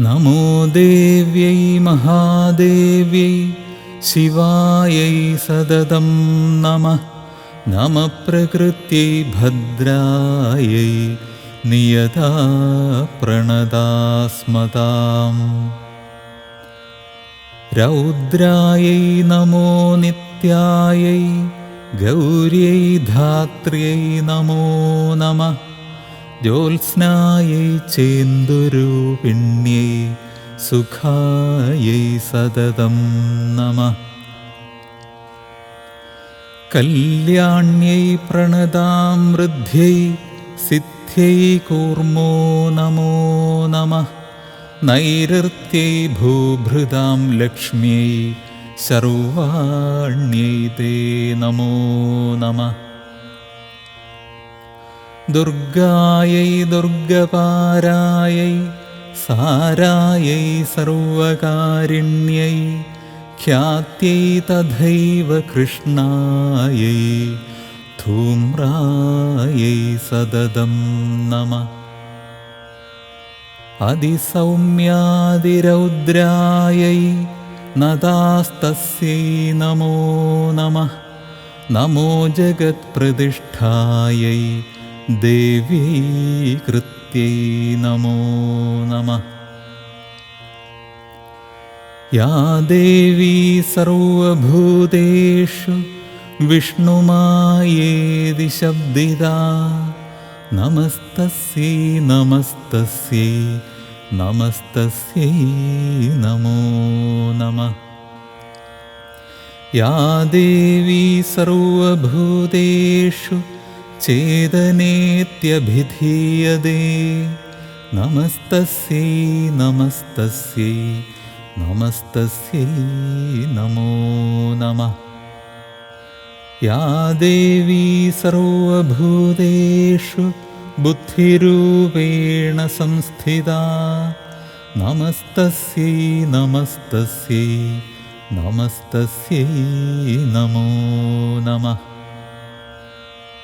नमो देव्यै महादेव्यै शिवायै सददं नमः। नमः प्रकृत्यै भद्रायै नियता प्रणदास्मताम्। रौद्रायै नमो नित्यायै गौर्यै धात्र्यै नमो नमः ज्योत्स्नायै चेन्दुरूपिण्यै सुखायै सततं नमः कल्याण्यै प्रणदां वृद्ध्यै सिद्ध्यै कूर्मो नमो नमः नैरृत्यै भूभृदां लक्ष्म्यै सर्वाण्यै ते नमो नमः दुर्गायै दुर्गपारायै सारायै सर्वकारिण्यै ख्यात्यै तथैव कृष्णायै धूम्रायै सददं नमः। अधिसौम्यादिरौद्रायै नदास्तस्यै नमो नमः। नमो जगत्प्रतिष्ठायै देव्यै कृत्यै नमो नमः। या देवी सर्वभूतेषु विष्णुमायेदि शब्दिदा नमस्तस्यै नमस्तस्यै नमस्तस्यै नमो नमः। या देवी सर्वभूतेषु चेदनेत्यभिधीयते। नमस्तस्यै नमस्तस्यै नमस्तस्यै नमो नमः। या देवी सर्वभूतेषु बुद्धिरूपेण संस्थिता। नमस्तस्यै नमस्तस्यै नमस्तस्यै नमो नमः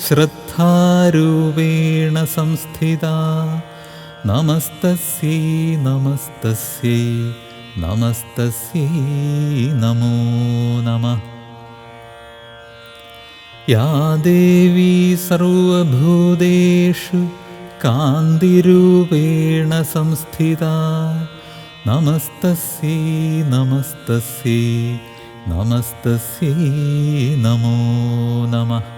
श्रद्धारूपेण संस्थिता। नमस्तस्यै नमस्तस्यै नमस्तस्यै नमो नमः। या देवी सर्वभूतेषु कान्तिरूपेण संस्थिता। नमस्तस्यै नमस्तस्यै नमस्तस्यै नमो नमः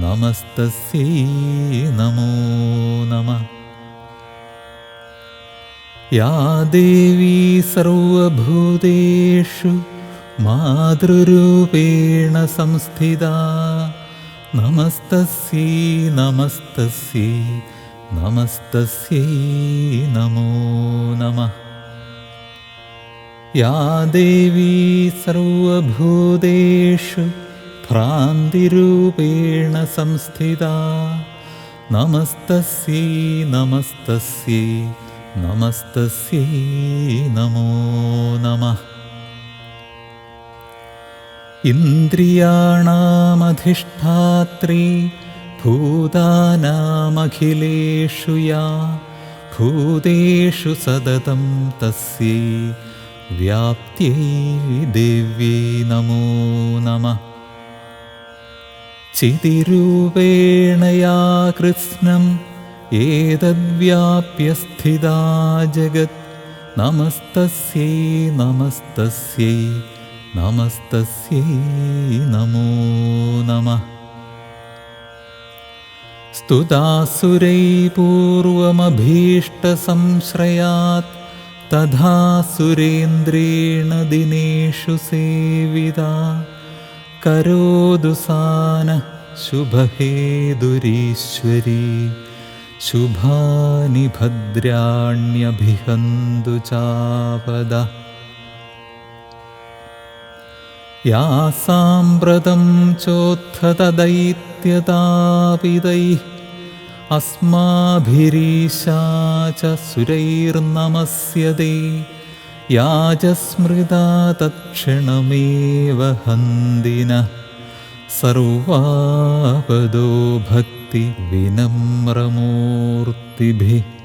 नमस्तस्यै नमो नमः। या देवी सर्वभूतेषु मातृरूपेण संस्थिता। नमस्तस्यै नमस्तस्यै नमस्तस्यै नमो नमः। या देवी सर्वभूतेषु भ्रान्तिरूपेण संस्थिता। नमस्तस्यै नमस्तस्यै नमस्तस्यै नमो नमः। इन्द्रियाणामधिष्ठात्री भूतानामखिलेषु या भूतेषु सततं तस्यै व्याप्त्यै देव्यै नमो नमः चितिरूपेण या कृत्स्नम् एतद्व्याप्य स्थिता जगत्। नमस्तस्यै नमस्तस्यै नमस्तस्यै नमो नमः। स्तुतासुरै पूर्वमभीष्टसंश्रयात् तथा सुरेन्द्रेण दिनेषु सेविता करोदुसानः शुभहेदुरीश्वरी शुभानि भद्राण्यभिहन्तु चापद या साम्प्रतं चोत्थतदैत्यतापितैः अस्माभिरीशा च सुरैर्नमस्यते या च स्मृता तत्क्षणमेव हन्दिनः। सर्वापदो भक्तिविनम्रमूर्तिभिः